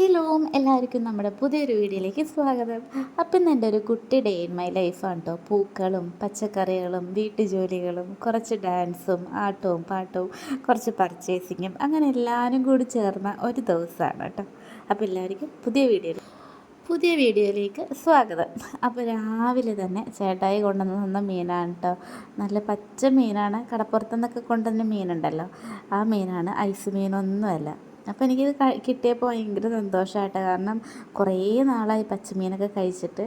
Hello എല്ലാവർക്കും നമ്മുടെ പുതിയൊരു വീഡിയോയിലേക്ക് സ്വാഗതം. അപ്പം എന്റെ ഒരു കുട്ടി ഡേ ഇൻ മൈ ലൈഫാണ് കേട്ടോ പൂക്കളും പച്ചക്കറികളും വീട്ടുജോലികളും കുറച്ച് ഡാൻസും ആട്ടവും പാട്ടവും കുറച്ച് പർച്ചേസിങ്ങും അങ്ങനെ എല്ലാവരും കൂടി ചേർന്ന ഒരു ദിവസമാണ് കേട്ടോ അപ്പോൾ എല്ലാവർക്കും പുതിയ വീഡിയോ പുതിയ വീഡിയോയിലേക്ക് സ്വാഗതം. അപ്പോൾ രാവിലെ തന്നെ ചേട്ടായി കൊണ്ടുവന്ന് തന്ന മീനാണ് കേട്ടോ നല്ല പച്ച മീനാണ്. കടപ്പുറത്തുനിന്നൊക്കെ കൊണ്ടുവന്ന മീനുണ്ടല്ലോ. ആ മീനാണ് ഐസ് മീനൊന്നുമല്ല. അപ്പോൾ എനിക്കിത് കിട്ടിയപ്പോൾ ഭയങ്കര സന്തോഷമായിട്ടാണ് കാരണം കുറേ നാളായി പച്ചമീനൊക്കെ കഴിച്ചിട്ട്.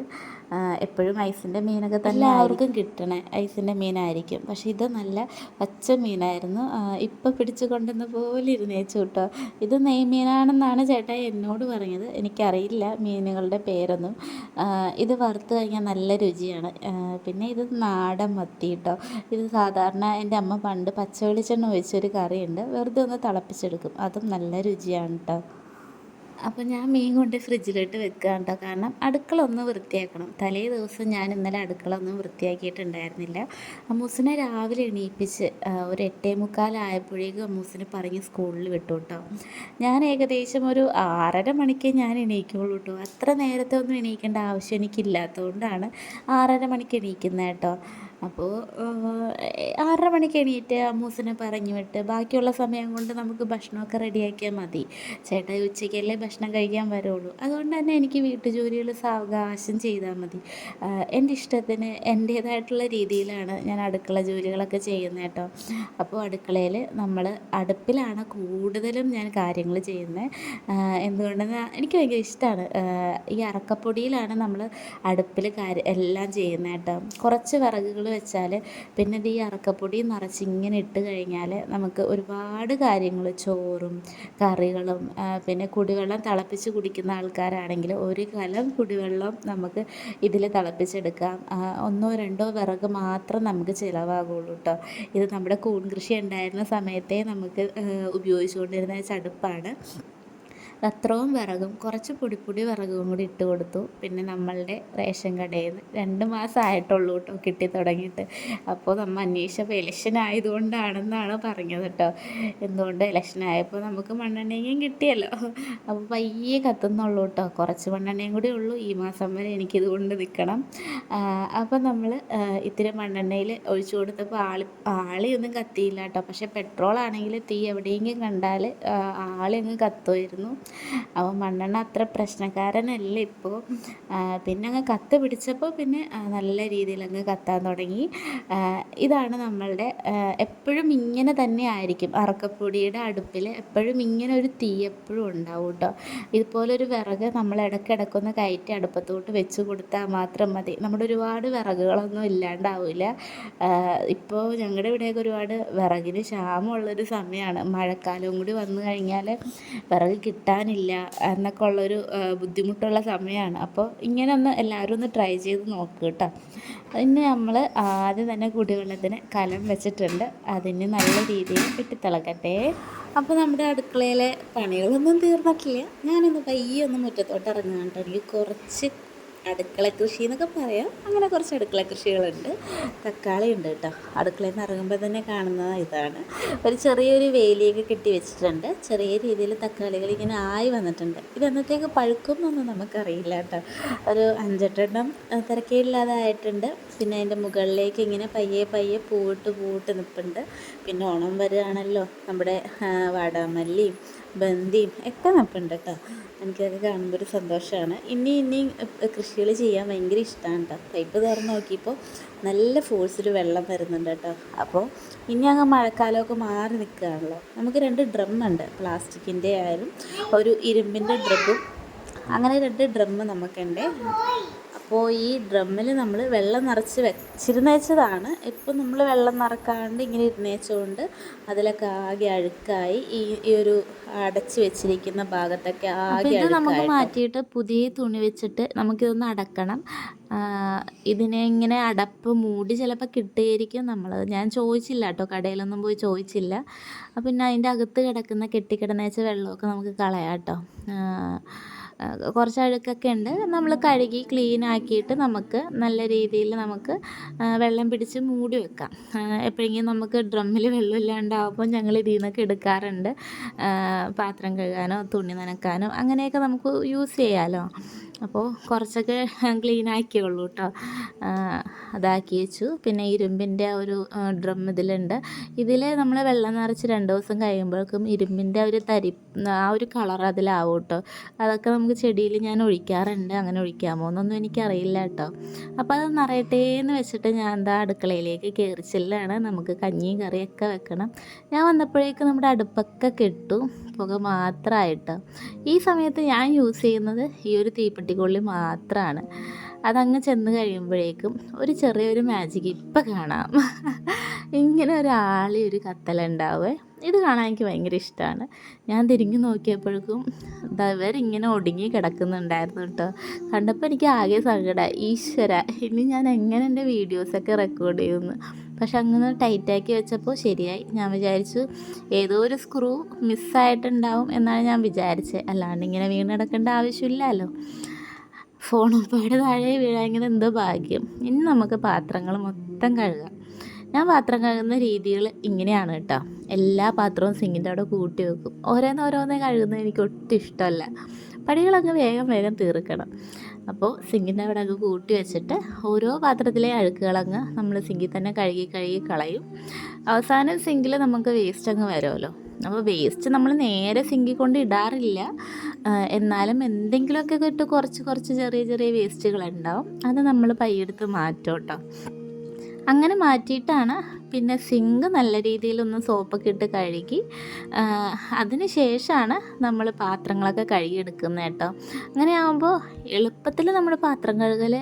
എപ്പോഴും ഐസിന്റെ മീനൊക്കെ തന്നെ ആയിരിക്കും. കിട്ടണേ ഐസിന്റെ മീനായിരിക്കും. പക്ഷേ ഇത് നല്ല പച്ച മീനായിരുന്നു. ഇപ്പോൾ പിടിച്ചു കൊണ്ടുവന്ന പോലെ ഇരുന്നേച്ചു കേട്ടോ. ഇത് നെയ്മീനാണെന്നാണ് ചേട്ടാ എന്നോട് പറഞ്ഞത്. എനിക്കറിയില്ല മീനുകളുടെ പേരൊന്നും. ഇത് വറുത്ത് കഴിഞ്ഞാൽ നല്ല രുചിയാണ്. പിന്നെ ഇത് നാടൻ മത്തി കേട്ടോ. ഇത് സാധാരണ എന്റെ അമ്മ പണ്ട് പച്ച വെളിച്ചെണ്ണ ഒഴിച്ചൊരു കറിയുണ്ട്. വെറുതെ ഒന്ന് തിളപ്പിച്ചെടുക്കും. അതും നല്ല രുചിയാണ് കേട്ടോ. അപ്പോൾ ഞാൻ മീൻ കൊണ്ട് ഫ്രിഡ്ജിലിട്ട് വെക്കുക കേട്ടോ കാരണം അടുക്കള ഒന്ന് വൃത്തിയാക്കണം. തലേ ദിവസം ഞാൻ ഇന്നലെ അടുക്കള ഒന്നും വൃത്തിയാക്കിയിട്ടുണ്ടായിരുന്നില്ല. അമ്മൂസിനെ രാവിലെ എണീപ്പിച്ച് ഒരു എട്ടേ മുക്കാലായപ്പോഴേക്കും അമ്മൂസിനെ പറഞ്ഞ് സ്കൂളിൽ വിട്ടു കേട്ടോ ഞാൻ ഏകദേശം ഒരു ആറര മണിക്ക് ഞാൻ എണീക്കുള്ളൂ കേട്ടോ അത്ര നേരത്തെ ഒന്നും എണീക്കേണ്ട ആവശ്യം എനിക്കില്ലാത്തതുകൊണ്ടാണ് ആറര മണിക്ക് എണീക്കുന്നത് കേട്ടോ അപ്പോൾ ആറര മണിക്ക് എണീറ്റ് അമ്മൂസിനെ പറഞ്ഞു വിട്ട് ബാക്കിയുള്ള സമയം കൊണ്ട് നമുക്ക് ഭക്ഷണമൊക്കെ റെഡിയാക്കിയാൽ മതി. ചേട്ടാ ഉച്ചയ്ക്കല്ലേ ഭക്ഷണം കഴിക്കാൻ വരുള്ളൂ. അതുകൊണ്ട് തന്നെ എനിക്ക് വീട്ടുജോലികൾ സാവകാശം ചെയ്താൽ മതി. എന്റെ ഇഷ്ടത്തിന് എന്റേതായിട്ടുള്ള രീതിയിലാണ് ഞാൻ അടുക്കള ജോലികളൊക്കെ ചെയ്യുന്നത് കേട്ടോ. അപ്പോൾ അടുക്കളയിൽ നമ്മൾ അടുപ്പിലാണ് കൂടുതലും ഞാൻ കാര്യങ്ങൾ ചെയ്യുന്നത്. എന്തുകൊണ്ടെന്ന് എനിക്ക് ഭയങ്കര ഇഷ്ടമാണ്. ഈ അറക്കപ്പൊടിയിലാണ് നമ്മൾ അടുപ്പിൽ കാര്യം എല്ലാം ചെയ്യുന്നത് കേട്ടോ. കുറച്ച് വിറകുകൾ വെച്ചാൽ പിന്നെ ഈ അറക്കപ്പൊടി നിറച്ച് ഇങ്ങനെ ഇട്ട് കഴിഞ്ഞാൽ നമുക്ക് ഒരുപാട് കാര്യങ്ങൾ ചോറും കറികളും പിന്നെ കുടിവെള്ളം തിളപ്പിച്ച് കുടിക്കുന്ന ആൾക്കാരാണെങ്കിൽ ഒരു കലം കുടിവെള്ളം നമുക്ക് ഇതിൽ തിളപ്പിച്ചെടുക്കാം. ഒന്നോ രണ്ടോ വിറക് മാത്രം നമുക്ക് ചിലവാകുള്ളൂ കേട്ടോ ഇത് നമ്മുടെ കൂൺ കൃഷി ഉണ്ടായിരുന്ന സമയത്തെ നമുക്ക് ഉപയോഗിച്ചുകൊണ്ടിരുന്ന ചടുപ്പാണ്. അത്രയും വിറകും കുറച്ച് പൊടിപ്പൊടി വിറകും കൂടി ഇട്ട് കൊടുത്തു. പിന്നെ നമ്മളുടെ റേഷൻ കടയിൽ നിന്ന് രണ്ട് മാസമായിട്ടുള്ളൂ കേട്ടോ കിട്ടി തുടങ്ങിയിട്ട്. അപ്പോൾ നമ്മൾ അന്വേഷിച്ചപ്പോൾ ഇലക്ഷൻ ആയതുകൊണ്ടാണെന്നാണ് പറഞ്ഞത് കേട്ടോ. എന്തുകൊണ്ട് ഇലക്ഷൻ ആയപ്പോൾ നമുക്ക് മണ്ണെണ്ണയും കിട്ടിയല്ലോ. അപ്പോൾ പയ്യെ കത്തുന്നുള്ളൂ കേട്ടോ. കുറച്ച് മണ്ണെണ്ണയും കൂടി ഉള്ളൂ. ഈ മാസം വരെ എനിക്കിത് കൊണ്ട് നിൽക്കണം. അപ്പോൾ നമ്മൾ ഇത്തിരി മണ്ണെണ്ണയിൽ ഒഴിച്ചു കൊടുത്തപ്പോൾ ആളി ആളിയൊന്നും കത്തിയില്ല കേട്ടോ. പക്ഷേ പെട്രോൾ ആണെങ്കിൽ തീ എവിടെയെങ്കിലും കണ്ടാൽ ആളിയങ്ങ് കത്തുമായിരുന്നു. അപ്പോൾ മണ്ണെണ്ണ അത്ര പ്രശ്നക്കാരനല്ല ഇപ്പോൾ പിന്നെ അങ്ങ് കത്ത് പിടിച്ചപ്പോൾ പിന്നെ നല്ല രീതിയിൽ അങ്ങ് കത്താൻ തുടങ്ങി. ഇതാണ് നമ്മളുടെ എപ്പോഴും ഇങ്ങനെ തന്നെ ആയിരിക്കും. അറക്കപ്പൊടിയുടെ അടുപ്പിൽ എപ്പോഴും ഇങ്ങനെ ഒരു തീ എപ്പോഴും ഉണ്ടാവും കേട്ടോ ഇതുപോലൊരു വിറക് നമ്മൾ ഇടയ്ക്കിടയ്ക്കൊന്ന് കയറ്റി അടുപ്പത്തോട്ട് വെച്ച് കൊടുത്താൽ മാത്രം മതി. നമ്മുടെ ഒരുപാട് വിറകുകളൊന്നും ഇല്ലാണ്ടാവില്ല. ഇപ്പോൾ ഞങ്ങളുടെ ഇവിടെയൊക്കെ ഒരുപാട് വിറകിന് ക്ഷാമമുള്ളൊരു സമയമാണ് മഴക്കാലവും കൂടി വന്നു കഴിഞ്ഞാൽ വിറക് കിട്ടാൻ കിട്ടാനില്ല എന്നൊക്കെ ഉള്ളൊരു ബുദ്ധിമുട്ടുള്ള സമയമാണ് അപ്പോൾ ഇങ്ങനെ ഒന്ന് എല്ലാവരും ഒന്ന് ട്രൈ ചെയ്ത് നോക്കുക കേട്ടോ ഇന്ന് നമ്മൾ ആദ്യം തന്നെ കുടിവെള്ളത്തിന് കലം വെച്ചിട്ടുണ്ട്. അതിന് നല്ല രീതിയിൽ വെട്ടിത്തിളക്കട്ടെ അപ്പോൾ നമ്മുടെ അടുക്കളയിലെ പണികളൊന്നും തീർന്നിട്ടില്ല. ഞാനൊന്ന് പയ്യെ ഒന്ന് മുറ്റത്തോട്ട് ഇറങ്ങാൻ എനിക്ക് കുറച്ച് അടുക്കള കൃഷി എന്നൊക്കെ പറയാം. അങ്ങനെ കുറച്ച് അടുക്കള കൃഷികളുണ്ട്. തക്കാളി ഉണ്ട് കേട്ടോ. അടുക്കളയിൽ നിന്ന് ഇറങ്ങുമ്പോൾ തന്നെ കാണുന്ന ഇതാണ്. ഒരു ചെറിയൊരു വേലിയൊക്കെ കെട്ടി വെച്ചിട്ടുണ്ട്. ചെറിയ രീതിയിൽ തക്കാളികൾ ഇങ്ങനെ ആയി വന്നിട്ടുണ്ട്. ഇത് എന്നത്തേക്ക് പഴുക്കുന്നൊന്നും നമുക്കറിയില്ല കേട്ടോ. ഒരു അഞ്ചെട്ടെണ്ണം തിരക്കേടില്ലാതെ ആയിട്ടുണ്ട് പിന്നെ അതിന്റെ മുകളിലേക്ക് ഇങ്ങനെ പയ്യെ പയ്യെ പൂവിട്ട് പൂവിട്ട് നിൽപ്പുണ്ട് പിന്നെ ഓണം വരികയാണല്ലോ നമ്മുടെ വാടാമല്ലിയും ബന്ദിയും ഒക്കെ നപ്പുണ്ട് കേട്ടോ എനിക്കതൊക്കെ കാണുമ്പോൾ ഒരു സന്തോഷമാണ് ഇനി ഇനി കൃഷികൾ ചെയ്യാൻ ഭയങ്കര ഇഷ്ടമാണ് കേട്ടോ പൈപ്പ് തുറന്ന് നോക്കിയപ്പോൾ നല്ല ഫോഴ്സിൽ വെള്ളം വരുന്നുണ്ട് കേട്ടോ അപ്പോൾ ഇനി അങ്ങ് മഴക്കാലമൊക്കെ മാറി നിൽക്കുകയാണല്ലോ നമുക്ക് രണ്ട് ഡ്രം ഉണ്ട്. പ്ലാസ്റ്റിക്കിന്റെ ആയാലും ഒരു ഇരുമ്പിന്റെ ഡ്രമ്മും അങ്ങനെ രണ്ട് ഡ്രമ്മ് നമുക്കുണ്ട്. അപ്പോൾ ഈ ഡ്രമ്മിൽ നമ്മൾ വെള്ളം നിറച്ച് വെച്ചിരുന്നേച്ചതാണ് ഇപ്പം നമ്മൾ വെള്ളം നിറക്കാണ്ട് ഇങ്ങനെ ഇരുന്നേച്ചുകൊണ്ട് അതിലൊക്കെ ആകെ അഴുക്കായി ഈ ഈ ഒരു അടച്ചു വെച്ചിരിക്കുന്ന ഭാഗത്തൊക്കെ ആകെ ഇത് നമുക്ക് മാറ്റിയിട്ട് പുതിയ തുണി വെച്ചിട്ട് നമുക്കിതൊന്ന് അടക്കണം. ഇതിനെ ഇങ്ങനെ അടപ്പ് മൂടി ചിലപ്പോൾ കിട്ടിയിരിക്കും നമ്മൾ ഞാൻ ചോദിച്ചില്ല കേട്ടോ കടയിലൊന്നും പോയി ചോദിച്ചില്ല. പിന്നെ അതിന്റെ അകത്ത് കിടക്കുന്ന കെട്ടിക്കിടന്നേച്ച വെള്ളമൊക്കെ നമുക്ക് കളയാം കേട്ടോ. കുറച്ച് അഴുക്കൊക്കെ ഉണ്ട്. നമ്മൾ കഴുകി ക്ലീൻ ആക്കിയിട്ട് നമുക്ക് നല്ല രീതിയിൽ നമുക്ക് വെള്ളം പിടിച്ച് മൂടി വെക്കാം. എപ്പോഴെങ്കിലും നമുക്ക് ഡ്രമ്മിൽ വെള്ളം ഇല്ലാണ്ടാവുമ്പോൾ ഞങ്ങൾ ഇതിൽ നിന്നൊക്കെ എടുക്കാറുണ്ട് പാത്രം കഴുകാനോ തുണി നനക്കാനോ അങ്ങനെയൊക്കെ നമുക്ക് യൂസ് ചെയ്യാമല്ലോ അപ്പോൾ കുറച്ചൊക്കെ ക്ലീൻ ആക്കിയുള്ളൂ കേട്ടോ അതാക്കി വെച്ചു. പിന്നെ ഇരുമ്പിന്റെ ഒരു ഡ്രം ഇതിലുണ്ട്. ഇതിൽ നമ്മൾ വെള്ളം നിറച്ച് രണ്ട് ദിവസം കഴിയുമ്പോഴേക്കും ഇരുമ്പിന്റെ ഒരു തരി ആ ഒരു കളർ അതിലാവും കേട്ടോ അതൊക്കെ നമുക്ക് ചെടിയിൽ ഞാൻ ഒഴിക്കാറുണ്ട്. അങ്ങനെ ഒഴിക്കാമോ എന്നൊന്നും എനിക്കറിയില്ല കേട്ടോ. അപ്പോൾ അത് നിറയട്ടെ എന്ന് വെച്ചിട്ട് ഞാൻ എന്താ അടുക്കളയിലേക്ക് കയറി ചെല്ലാണ്. നമുക്ക് കഞ്ഞിയും കറിയൊക്കെ വെക്കണം. ഞാൻ വന്നപ്പോഴേക്കും നമ്മുടെ അടുപ്പൊക്കെ കെട്ടു. പുക മാത്രമായിട്ട്. ഈ സമയത്ത് ഞാൻ യൂസ് ചെയ്യുന്നത് ഈ ഒരു തീപ്പെട്ടിക്കൊള്ളി മാത്രമാണ്. അതങ്ങ് ചെന്ന് കഴിയുമ്പോഴേക്കും ഒരു ചെറിയൊരു മാജിക് ഇപ്പം കാണാം. ഇങ്ങനെ ഒരാളി ഒരു കത്തലുണ്ടാവേ ഇത് കാണാൻ എനിക്ക് ഭയങ്കര ഇഷ്ടമാണ് ഞാൻ തിരിഞ്ഞു നോക്കിയപ്പോഴേക്കും ഇവരിങ്ങനെ ഒടുങ്ങി കിടക്കുന്നുണ്ടായിരുന്നു കേട്ടോ. കണ്ടപ്പോൾ എനിക്ക് ആകെ സങ്കടം. ഈശ്വര ഇനി ഞാൻ എങ്ങനെ എന്റെ വീഡിയോസൊക്കെ റെക്കോർഡ് ചെയ്യുമെന്ന് പക്ഷെ അങ്ങനെ ടൈറ്റാക്കി വെച്ചപ്പോൾ ശരിയായി. ഞാൻ വിചാരിച്ചു ഏതോ ഒരു സ്ക്രൂ മിസ്സായിട്ടുണ്ടാവും എന്നാണ് ഞാൻ വിചാരിച്ചത് അല്ലാണ്ട് ഇങ്ങനെ വീണെടുക്കേണ്ട ആവശ്യമില്ലല്ലോ. ഫോൺ പോയിട്ട് താഴെ വീഴാൻ എന്തോ ഭാഗ്യം. ഇനി നമുക്ക് പാത്രങ്ങൾ മൊത്തം കഴുകാം. ഞാൻ പാത്രം കഴുകുന്ന രീതികൾ ഇങ്ങനെയാണ് കേട്ടോ. എല്ലാ പാത്രവും സിങ്ങിന്റെ അവിടെ കൂട്ടി വെക്കും. ഓരോന്നോരോന്നേ കഴുകുന്നത് എനിക്ക് ഒട്ടും ഇഷ്ടമല്ല. പടികളൊക്കെ വേഗം വേഗം തീർക്കണം. അപ്പോൾ സിങ്കിന്റെ അവിടെ അങ്ങ് കൂട്ടി വെച്ചിട്ട് ഓരോ പാത്രത്തിലെ അഴുക്കുകളങ്ങ് നമ്മൾ സിങ്കിൽ തന്നെ കഴുകി കഴുകി കളയും. അവസാനം സിങ്കിൽ നമുക്ക് വേസ്റ്റ് അങ്ങ് വരുമല്ലോ. അപ്പോൾ വേസ്റ്റ് നമ്മൾ നേരെ സിങ്കിൽ കൊണ്ട് ഇടാറില്ല. എന്നാലും എന്തെങ്കിലുമൊക്കെ ഇട്ട് കുറച്ച് കുറച്ച് ചെറിയ ചെറിയ വേസ്റ്റുകൾ ഉണ്ടാവും. അത് നമ്മൾ പയ്യെടുത്ത് മാറ്റും കേട്ടോ. അങ്ങനെ മാറ്റിയിട്ടാണ്. പിന്നെ സിങ്ക് നല്ല രീതിയിലൊന്ന് സോപ്പൊക്കെ ഇട്ട് കഴുകി. അതിന് ശേഷമാണ് നമ്മൾ പാത്രങ്ങളൊക്കെ കഴുകിയെടുക്കുന്നത് കേട്ടോ. അങ്ങനെ ആകുമ്പോൾ എളുപ്പത്തിൽ നമ്മുടെ പാത്രം കഴുകൽ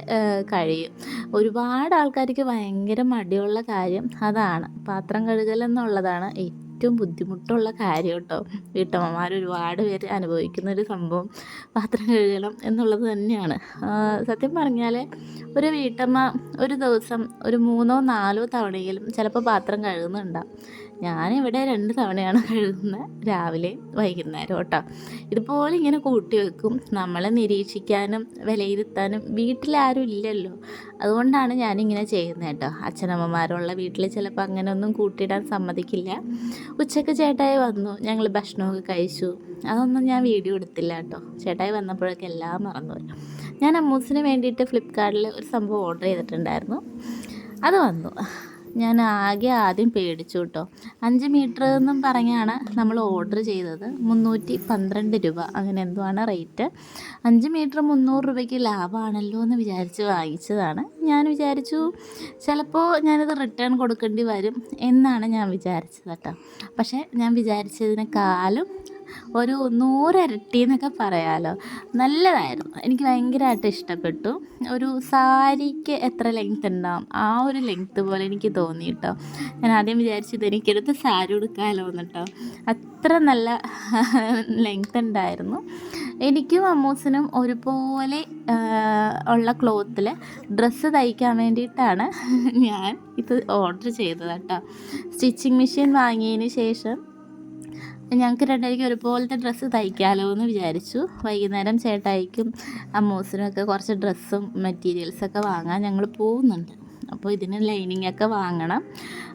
കഴിയും. ഒരുപാട് ആൾക്കാർക്ക് ഭയങ്കര മടിയുള്ള കാര്യം അതാണ്. പാത്രം കഴുകൽ എന്നുള്ളതാണ് ഏറ്റവും ബുദ്ധിമുട്ടുള്ള കാര്യം കേട്ടോ. വീട്ടമ്മമാർ ഒരുപാട് പേര് അനുഭവിക്കുന്ന ഒരു സംഭവം. പാത്രം കഴുകണം എന്നുള്ളത് തന്നെയാണ്. സത്യം പറഞ്ഞാൽ ഒരു വീട്ടമ്മ ഒരു ദിവസം ഒരു മൂന്നോ നാലോ തവണയെങ്കിലും ചിലപ്പോൾ പാത്രം കഴുകുന്നുണ്ടാവും. ഞാനിവിടെ രണ്ട് തവണയാണ് കഴുകുന്നത് രാവിലെ വൈകുന്നേരം കേട്ടോ. ഇതുപോലെ ഇങ്ങനെ കൂട്ടി വെക്കും. നമ്മളെ നിരീക്ഷിക്കാനും വിലയിരുത്താനും വീട്ടിലാരും ഇല്ലല്ലോ. അതുകൊണ്ടാണ് ഞാനിങ്ങനെ ചെയ്യുന്നത് കേട്ടോ. അച്ഛനമ്മമാരുള്ള വീട്ടിൽ ചിലപ്പോൾ അങ്ങനെയൊന്നും കൂട്ടിയിടാൻ സമ്മതിക്കില്ല. ഉച്ചയ്ക്ക് ചേട്ടായി വന്നു. ഞങ്ങൾ ഭക്ഷണമൊക്കെ കഴിച്ചു. അതൊന്നും ഞാൻ വീഡിയോ എടുത്തില്ല കേട്ടോ. ചേട്ടായി വന്നപ്പോഴൊക്കെ എല്ലാം മറന്നുപോയി. ഞാൻ അമ്മൂസിന് വേണ്ടിയിട്ട് ഫ്ലിപ്കാർട്ടിൽ ഒരു സംഭവം ഓർഡർ ചെയ്തിട്ടുണ്ടായിരുന്നു. അത് വന്നു. ഞാൻ ആകെ ആദ്യം പേടിച്ചു കേട്ടോ അഞ്ച് മീറ്റർ എന്നും പറഞ്ഞാണ് നമ്മൾ ഓർഡർ ചെയ്തത്. മുന്നൂറ്റി പന്ത്രണ്ട് രൂപ. അങ്ങനെ എന്തോ ആണ് റേറ്റ്? അഞ്ച് മീറ്റർ മുന്നൂറ് രൂപയ്ക്ക് ലാഭമാണല്ലോ എന്ന് വിചാരിച്ച് വാങ്ങിച്ചതാണ്. ഞാൻ വിചാരിച്ചു ചിലപ്പോൾ ഞാനിത് റിട്ടേൺ കൊടുക്കേണ്ടി വരും എന്നാണ് ഞാൻ വിചാരിച്ചത് കേട്ടോ. പക്ഷേ ഞാൻ വിചാരിച്ചതിനേക്കാളും ഒരു നൂറിരട്ടി എന്നൊക്കെ പറയാമല്ലോ നല്ലതായിരുന്നു. എനിക്ക് ഭയങ്കരമായിട്ട് ഇഷ്ടപ്പെട്ടു. ഒരു സാരിക്ക് എത്ര ലെങ്ത് ഉണ്ടാവും? ആ ഒരു ലെങ്ത് പോലെ എനിക്ക് തോന്നി കേട്ടോ ഞാൻ ആദ്യം വിചാരിച്ചത് എനിക്കെടുത്ത് സാരി ഉടുക്കാമല്ലോ എന്നിട്ടോ. അത്ര നല്ല ലെങ്ത് ഉണ്ടായിരുന്നു. എനിക്കും അമ്മൂസിനും ഒരുപോലെ ഉള്ള ക്ലോത്തിൽ ഡ്രസ്സ് തയ്ക്കാൻ വേണ്ടിയിട്ടാണ് ഞാൻ ഇത് ഓർഡർ ചെയ്തത് കേട്ടോ. സ്റ്റിച്ചിങ് മെഷീൻ വാങ്ങിയതിന് ശേഷം ഞങ്ങൾക്ക് രണ്ടുപേർക്കും ഒരുപോലത്തെ ഡ്രസ്സ് തയ്ക്കാമല്ലോ എന്ന് വിചാരിച്ചു. വൈകുന്നേരം ചേട്ടായിക്കും അമ്മൂസിനും ഒക്കെ കുറച്ച് ഡ്രസ്സും മെറ്റീരിയൽസൊക്കെ വാങ്ങാൻ ഞങ്ങൾ പോകുന്നുണ്ട്. അപ്പോൾ ഇതിന് ലൈനിങ് ഒക്കെ വാങ്ങണം.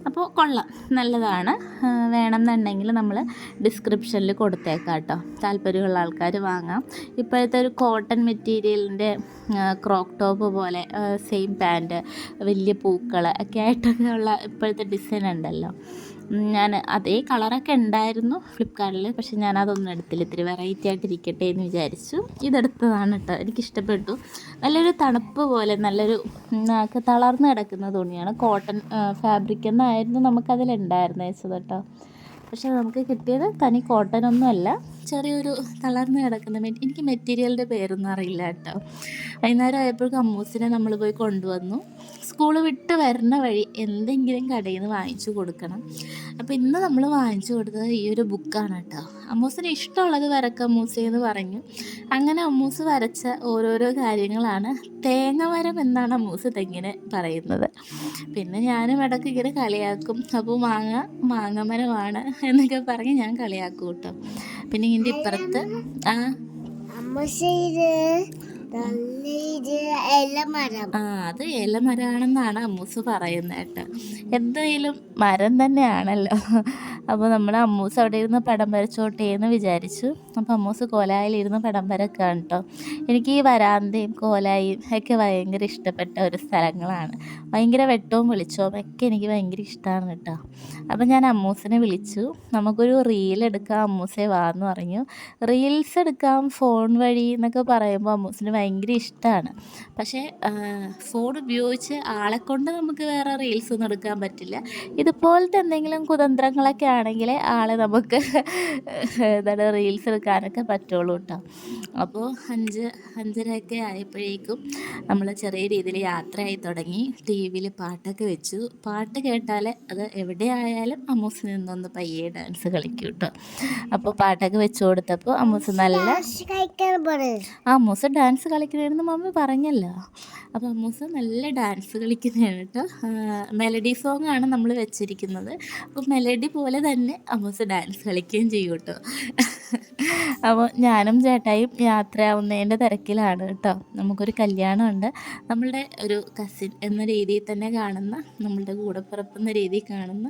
അപ്പോൾ കൊള്ളാം. നല്ലതാണ്. വേണം വേണമെന്നുണ്ടെങ്കിൽ നമ്മൾ ഡിസ്ക്രിപ്ഷനിൽ കൊടുത്തേക്കാം കേട്ടോ താല്പര്യമുള്ള ആൾക്കാർ വാങ്ങാം. ഇപ്പോഴത്തെ ഒരു കോട്ടൺ മെറ്റീരിയലിന്റെ ക്രോക്ക് ടോപ്പ് പോലെ സെയിം പാന്റ് വലിയ പൂക്കൾ ഒക്കെ ആയിട്ടൊക്കെ ഉള്ള ഇപ്പോഴത്തെ ഡിസൈൻ ഉണ്ടല്ലോ. ഞാൻ അതേ കളറൊക്കെ ഉണ്ടായിരുന്നു ഫ്ലിപ്കാർട്ടിൽ പക്ഷെ ഞാൻ അതൊന്നും എടുത്തില്ല. ഇത്തിരി വെറൈറ്റി ആയിട്ട് ഇരിക്കട്ടെ എന്ന് വിചാരിച്ചു. ഇതെടുത്തതാണ് കേട്ടോ. എനിക്കിഷ്ടപ്പെട്ടു. നല്ലൊരു തണുപ്പ് പോലെ നല്ലൊരു തളർന്ന് കിടക്കുന്ന തുണിയാണ്. കോട്ടൺ ഫാബ്രിക് എന്നായിരുന്നു നമുക്കതിലുണ്ടായിരുന്നു വെച്ചത് കേട്ടോ പക്ഷെ നമുക്ക് കിട്ടിയത് തനി കോട്ടൺ ഒന്നുമല്ല ചെറിയൊരു തളർന്ന് കിടക്കുന്ന എനിക്ക് മെറ്റീരിയലിന്റെ പേരൊന്നും അറിയില്ല കേട്ടോ. വൈകുന്നേരം ആയപ്പോഴേക്കും അമ്മൂസിനെ നമ്മൾ പോയി കൊണ്ടുവന്നു. സ്കൂൾ വിട്ട് വരുന്ന വഴി എന്തെങ്കിലും കടയിൽ നിന്ന് വാങ്ങിച്ചു കൊടുക്കണം. അപ്പോൾ ഇന്ന് നമ്മൾ വാങ്ങിച്ചു കൊടുത്തത് ഈ ഒരു ബുക്കാണ് കേട്ടോ. അമ്മൂസിന് ഇഷ്ടമുള്ളത് വരക്ക അമ്മൂസി എന്ന് പറഞ്ഞു. അങ്ങനെ അമ്മൂസ് വരച്ച ഓരോരോ കാര്യങ്ങളാണ് തേങ്ങ മരം എന്നാണ് അമ്മൂസ് തെങ്ങിനെ പറയുന്നത്. പിന്നെ ഞാനും ഇടയ്ക്ക് ഇങ്ങനെ കളിയാക്കും. അപ്പോൾ മാങ്ങ മാങ്ങമരമാണ് എന്നൊക്കെ പറഞ്ഞ് ഞാൻ കളിയാക്കും കേട്ടോ. പിന്നെ ഇതിന്റെ ഇപ്പുറത്ത് ആ. ആ അത് ഇലമരാണെന്നാണ് അമ്മൂസ് പറയുന്നത് കേട്ടോ എന്തായാലും മരം തന്നെയാണല്ലോ. അപ്പോൾ നമ്മുടെ അമ്മൂസ് അവിടെ ഇരുന്ന് പടം വരച്ചോട്ടെ എന്ന് വിചാരിച്ചു. അപ്പോൾ അമ്മൂസ് കോലായിലിരുന്ന് പടം വരക്കാണ് കേട്ടോ എനിക്ക് ഈ വരാന്തയും കോലായും ഒക്കെ ഭയങ്കര ഇഷ്ടപ്പെട്ട ഒരു സ്ഥലങ്ങളാണ്. ഭയങ്കര വെട്ടവും വിളിച്ചോ ഒക്കെ എനിക്ക് ഭയങ്കര ഇഷ്ടമാണ് കേട്ടോ അപ്പോൾ ഞാൻ അമ്മൂസിനെ വിളിച്ചു. നമുക്കൊരു റീൽ എടുക്കാം അമ്മൂസെ വാ എന്ന് പറഞ്ഞു. റീൽസ് എടുക്കാം ഫോൺ വഴി എന്നൊക്കെ പറയുമ്പോൾ അമ്മൂസിന് ഭയങ്കര ഇഷ്ടമാണ് പക്ഷേ ഫോൺ ഉപയോഗിച്ച് ആളെ കൊണ്ട് നമുക്ക് വേറെ റീൽസ് ഒന്നും എടുക്കാൻ പറ്റില്ല. ഇതുപോലത്തെ എന്തെങ്കിലും കുതന്ത്രങ്ങളൊക്കെ ആണെങ്കിൽ ആളെ നമുക്ക് എന്താണ് റീൽസ് എടുക്കാനൊക്കെ പറ്റുള്ളൂ കേട്ടോ അപ്പോൾ അഞ്ച് അഞ്ചരയൊക്കെ ആയപ്പോഴേക്കും നമ്മൾ ചെറിയ രീതിയിൽ യാത്രയായി തുടങ്ങി. ടി വിയിൽ പാട്ടൊക്കെ വെച്ചു. പാട്ട് കേട്ടാൽ അത് എവിടെ ആയാലും അമ്മൂസ് നിന്നൊന്ന് പയ്യെ ഡാൻസ് കളിക്കും കേട്ടോ അപ്പോൾ പാട്ടൊക്കെ വെച്ചു കൊടുത്തപ്പോൾ അമ്മൂസ് നല്ല അമ്മൂസ് ഡാൻസ് കളിക്കണമെന്ന് മമ്മി പറഞ്ഞല്ലോ. അപ്പോൾ അമ്മൂസ് നല്ല ഡാൻസ് കളിക്കുന്നതാണ് കേട്ടോ മെലഡി സോങ് ആണ് നമ്മൾ വെച്ചിരിക്കുന്നത്. അപ്പോൾ മെലഡി പോലെ തന്നെ അമ്മൂസ് ഡാൻസ് കളിക്കുകയും ചെയ്യും കേട്ടോ. അപ്പോൾ ഞാനും ചേട്ടായും യാത്രയാവുന്നതിന്റെ തിരക്കിലാണ് കേട്ടോ. നമുക്കൊരു കല്യാണമുണ്ട്. നമ്മളുടെ ഒരു കസിൻ എന്ന രീതിയിൽ തന്നെ കാണുന്ന നമ്മളുടെ കൂടപ്പിറപ്പ് എന്ന രീതിയിൽ കാണുന്ന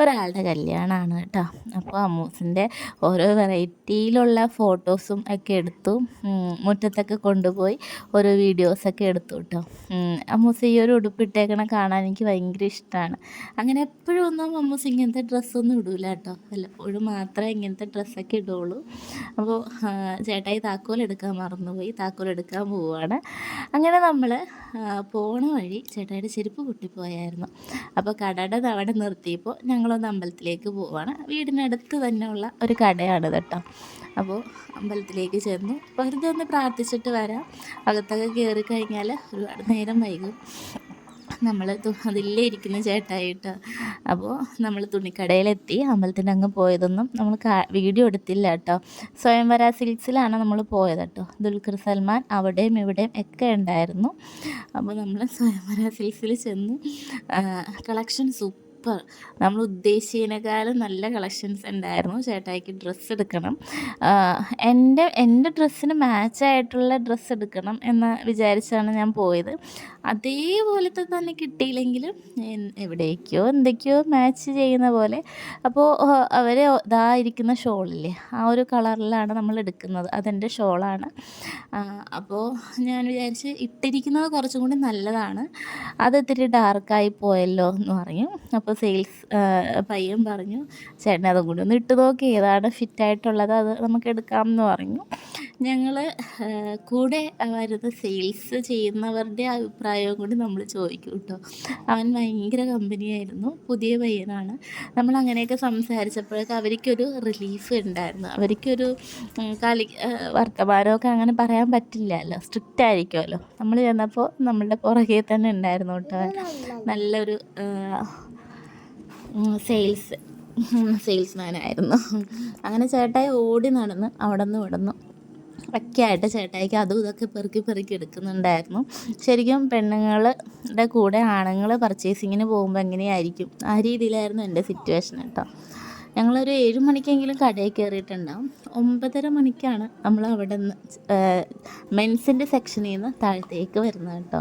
ഒരാളുടെ കല്യാണമാണ് കേട്ടോ. അപ്പോൾ അമ്മൂസിന്റെ ഓരോ വെറൈറ്റിയിലുള്ള ഫോട്ടോസും ഒക്കെ എടുത്തു മുറ്റത്തൊക്കെ കൊണ്ടുപോയി ഓരോ വീഡിയോസൊക്കെ എടുത്തു കേട്ടോ. അമ്മൂസ് ഈ ഒരു ഉടുപ്പിട്ടേക്കണ കാണാൻ എനിക്ക് ഭയങ്കര ഇഷ്ടമാണ് അങ്ങനെ എപ്പോഴും ഒന്നും അമ്മൂസ് ഇങ്ങനത്തെ ഡ്രസ്സൊന്നും ഇടൂല കേട്ടോ. വല്ലപ്പോഴും മാത്രമേ ഇങ്ങനത്തെ ഡ്രസ്സൊക്കെ ഇടുള്ളൂ അപ്പോൾ ചേട്ടായി താക്കോൽ എടുക്കാൻ മറന്നുപോയി. താക്കോൽ എടുക്കാൻ പോവുകയാണ്. അങ്ങനെ നമ്മൾ പോണ വഴി ചേട്ടായിയുടെ ചെരുപ്പ് പൊട്ടിപ്പോയായിരുന്നു. അപ്പോൾ കടയുടെ അവിടെ നിർത്തിയപ്പോൾ ഞങ്ങളൊന്ന് അമ്പലത്തിലേക്ക് പോവാണ് വീടിനടുത്ത് തന്നെയുള്ള ഒരു കടയാണ് കേട്ടോ. അപ്പോൾ അമ്പലത്തിലേക്ക് ചെന്നു. വെറുതെ ഒന്ന് പ്രാർത്ഥിച്ചിട്ട് വരാം. അകത്തൊക്കെ കയറി കഴിഞ്ഞാൽ ഒരുപാട് നേരം വൈകും. നമ്മൾ അതിലേ ഇരിക്കുന്ന ചേട്ടായിട്ട്. അപ്പോൾ നമ്മൾ തുണിക്കടയിലെത്തി. അമ്പലത്തിന്റെ അങ്ങ് പോയതൊന്നും നമ്മൾ വീഡിയോ എടുത്തില്ല കേട്ടോ സ്വയംവര സിൽക്സിലാണ് നമ്മൾ പോയത് കേട്ടോ ദുൽഖർ സൽമാൻ അവിടെയും ഇവിടെയും ഒക്കെ ഉണ്ടായിരുന്നു. അപ്പോൾ നമ്മൾ സ്വയംവര സിൽക്സിൽ ചെന്ന് കളക്ഷൻ സൂപ്പർ നമ്മൾ ഉദ്ദേശിച്ചതിനേക്കാളും നല്ല കളക്ഷൻസ് ഉണ്ടായിരുന്നു. ചേട്ടായിക്ക് ഡ്രസ്സ് എടുക്കണം. എന്റെ എന്റെ ഡ്രസ്സിന് മാച്ചായിട്ടുള്ള ഡ്രസ്സ് എടുക്കണം എന്ന് വിചാരിച്ചാണ് ഞാൻ പോയത്. അതേപോലത്തെ തന്നെ കിട്ടിയില്ലെങ്കിലും എവിടേക്കോ എന്തൊക്കെയോ മാച്ച് ചെയ്യുന്ന പോലെ. അപ്പോൾ അവർ ഇതാ ഇരിക്കുന്ന ഷോളില്ലേ ആ ഒരു കളറിലാണ് നമ്മൾ എടുക്കുന്നത്. അതെന്റെ ഷോളാണ്. അപ്പോൾ ഞാൻ വിചാരിച്ച് ഇട്ടിരിക്കുന്നത് കുറച്ചും കൂടി നല്ലതാണ്. അത് ഇത്തിരി ഡാർക്കായി പോയല്ലോ എന്ന് പറയും അപ്പോൾ സെയിൽസ് പയ്യൻ പറഞ്ഞു ചേട്ടൻ അതും കൂടി ഒന്ന് ഇട്ട് നോക്കി ഏതാണ് ഫിറ്റായിട്ടുള്ളത് അത് നമുക്ക് എടുക്കാം എന്ന് പറഞ്ഞു ഞങ്ങൾ കൂടെ വരുന്ന സെയിൽസ് ചെയ്യുന്നവരുടെ അഭിപ്രായവും കൂടി നമ്മൾ ചോദിക്കും കേട്ടോ. അവൻ ഭയങ്കര കമ്പനിയായിരുന്നു പുതിയ പയ്യനാണ്. നമ്മൾ അങ്ങനെയൊക്കെ സംസാരിച്ചപ്പോഴൊക്കെ അവർക്കൊരു റിലീഫ് ഉണ്ടായിരുന്നു. അവർക്കൊരു കളി വർത്തമാനമൊക്കെ അങ്ങനെ പറയാൻ പറ്റില്ലല്ലോ സ്ട്രിക്റ്റ് ആയിരിക്കുമല്ലോ. നമ്മൾ ചെന്നപ്പോൾ നമ്മളുടെ പുറകെ തന്നെ ഉണ്ടായിരുന്നു കേട്ടോ നല്ലൊരു സെയിൽസ് സെയിൽസ്മാനായിരുന്നു. അങ്ങനെ ചേട്ടായി ഓടി നടന്ന് അവിടെ നിന്ന് വിടുന്നു. ഒക്കെ ആയിട്ട് ചേട്ടായിക്ക് അതും ഇതൊക്കെ പെറുക്കി പെറുക്കി എടുക്കുന്നുണ്ടായിരുന്നു. ശരിക്കും പെണ്ണുങ്ങളുടെ കൂടെ ആണുങ്ങൾ പർച്ചേസിങ്ങിന് പോകുമ്പോൾ എങ്ങനെയായിരിക്കും? ആ രീതിയിലായിരുന്നു എന്റെ സിറ്റുവേഷൻ കേട്ടോ ഞങ്ങളൊരു ഏഴ് മണിക്കെങ്കിലും കടയിൽ കയറിയിട്ടുണ്ടാവും. ഒമ്പതര മണിക്കാണ് നമ്മൾ അവിടെ നിന്ന് മെൻസിന്റെ സെക്ഷനിൽ നിന്ന് താഴത്തേക്ക് വരുന്നത് കേട്ടോ.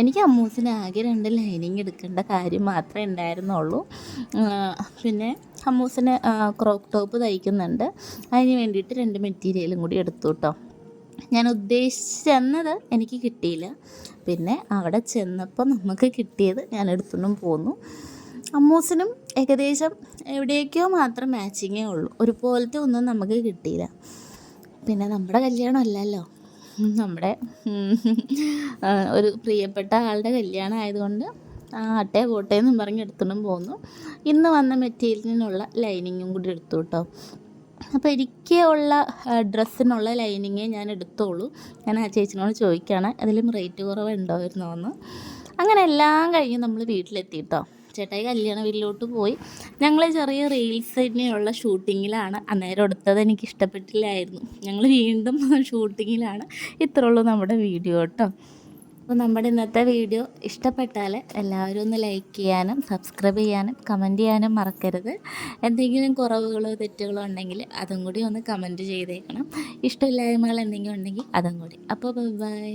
എനിക്ക് അമ്മൂസിന് ആകെ രണ്ട് ലൈനിങ് എടുക്കേണ്ട കാര്യം മാത്രമേ ഉണ്ടായിരുന്നുള്ളൂ. പിന്നെ അമ്മൂസിന് ക്രോപ്പ് ടോപ്പ് തയ്ക്കുന്നുണ്ട്. അതിന് വേണ്ടിയിട്ട് രണ്ട് മെറ്റീരിയലും കൂടി എടുത്തു കേട്ടോ. ഞാൻ ഉദ്ദേശിച്ചെന്നത് എനിക്ക് കിട്ടിയില്ല. പിന്നെ അവിടെ ചെന്നപ്പോൾ നമുക്ക് കിട്ടിയത് ഞാൻ എടുത്തുകൊണ്ടും പോന്നു. അമ്മൂസിനും ഏകദേശം എവിടേക്കോ മാത്രം മാച്ചിങ്ങേ ഉള്ളൂ. ഒരുപോലത്തെ ഒന്നും നമുക്ക് കിട്ടിയില്ല. പിന്നെ നമ്മുടെ കല്യാണം അല്ലല്ലോ നമ്മുടെ ഒരു പ്രിയപ്പെട്ട ആളുടെ കല്യാണം ആയതുകൊണ്ട് ആ അട്ടേ പോട്ടെ എന്നും പറഞ്ഞ് എടുത്തോണ്ടും പോന്നു. ഇന്ന് വന്ന മെറ്റീരിയലിനുള്ള ലൈനിങ്ങും കൂടി എടുത്തു കേട്ടോ. അപ്പോൾ എനിക്ക് ഉള്ള ഡ്രസ്സിനുള്ള ലൈനിങ് ഞാൻ എടുത്തോളൂ. ഞാൻ ആ ചേച്ചിനോട് ചോദിക്കുകയാണ് അതിലും റേറ്റ് കുറവുണ്ടോ എന്ന് അങ്ങനെ എല്ലാം കഴിഞ്ഞ് നമ്മൾ വീട്ടിലെത്തി കേട്ടോ. ചേട്ടായി കല്യാണ വീട്ടിലോട്ട് പോയി. ഞങ്ങൾ ചെറിയ റീൽസ് തന്നെയുള്ള ഷൂട്ടിങ്ങിലാണ് അന്നേരം എടുത്തത് എനിക്ക് ഇഷ്ടപ്പെട്ടില്ലായിരുന്നു. ഞങ്ങൾ വീണ്ടും ഷൂട്ടിങ്ങിലാണ് ഇത്രയുള്ളൂ നമ്മുടെ വീഡിയോ കേട്ടോ. അപ്പോൾ നമ്മുടെ ഇന്നത്തെ വീഡിയോ ഇഷ്ടപ്പെട്ടാൽ എല്ലാവരും ഒന്ന് ലൈക്ക് ചെയ്യാനും സബ്സ്ക്രൈബ് ചെയ്യാനും കമന്റ് ചെയ്യാനും മറക്കരുത്. എന്തെങ്കിലും കുറവുകളോ തെറ്റുകളോ ഉണ്ടെങ്കിൽ അതും കൂടി ഒന്ന് കമന്റ് ചെയ്തേക്കണം. ഇഷ്ടമില്ലായ്മകൾ എന്തെങ്കിലും ഉണ്ടെങ്കിൽ അതും കൂടി. അപ്പോൾ ബൈ